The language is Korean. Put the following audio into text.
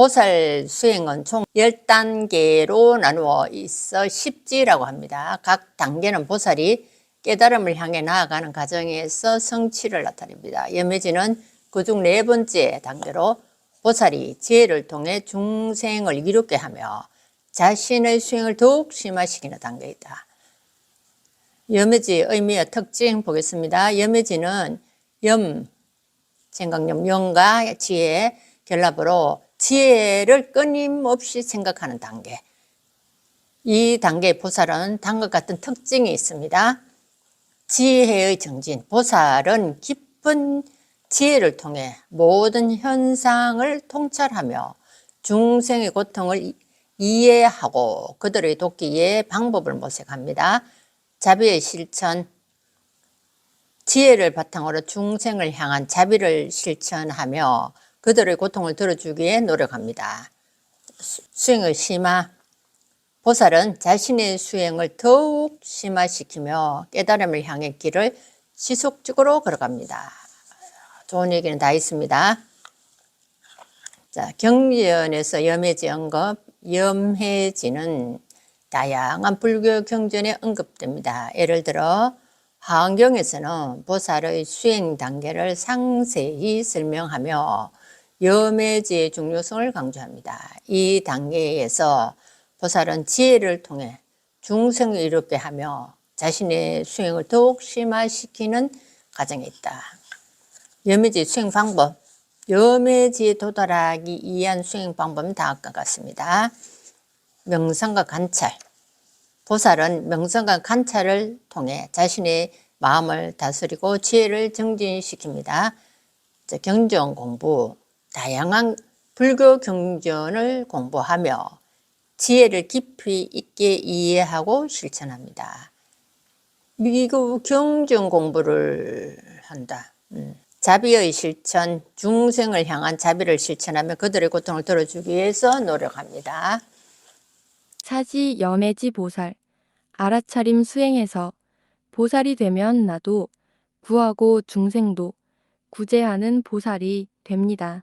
보살 수행은 총 10단계로 나누어 있어 십지라고 합니다. 각 단계는 보살이 깨달음을 향해 나아가는 과정에서 성취를 나타냅니다. 염해지는 그중 네 번째 단계로 보살이 지혜를 통해 중생을 이롭게 하며 자신의 수행을 더욱 심화시키는 단계이다. 염해지 의미와 특징 보겠습니다. 염해지는 염, 생각념, 영과 지혜 결합으로 지혜를 끊임없이 생각하는 단계. 이 단계의 보살은 다음과 같은 특징이 있습니다. 지혜의 정진. 보살은 깊은 지혜를 통해 모든 현상을 통찰하며 중생의 고통을 이- 이해하고 그들의 돕기에 방법을 모색합니다. 자비의 실천, 지혜를 바탕으로 중생을 향한 자비를 실천하며 그들의 고통을 들어주기 위해 노력합니다. 수- 수행의 심화. 보살은 자신의 수행을 더욱 심화시키며 깨달음을 향해 길을 지속적으로 걸어갑니다. 좋은 얘기는 다 있습니다. 자, 경전에서 염해지 언급, 염해지는 다양한 불교 경전에 언급됩니다. 예를 들어 화엄경에서는 보살의 수행 단계를 상세히 설명하며 염해지의 중요성을 강조합니다. 이 단계에서 보살은 지혜를 통해 중생을 이롭게 하며 자신의 수행을 더욱 심화시키는 과정에 있다. 염해지 수행 방법. 염해지에 도달하기 위한 수행 방법은 다음과 같습니다. 명상과 관찰. 보살은 명상과 관찰을 통해 자신의 마음을 다스리고 지혜를 정진시킵니다. 경전 공부, 다양한 불교 경전을 공부하며 지혜를 깊이 있게 이해하고 실천합니다. 미국 경전 공부를 한다. 음. 자비의 실천, 중생을 향한 자비를 실천하며 그들의 고통을 들어주기 위해서 노력합니다. 사지 염해지 보살 알아차림 수행해서 보살이 되면 나도 구하고 중생도 구제하는 보살이 됩니다.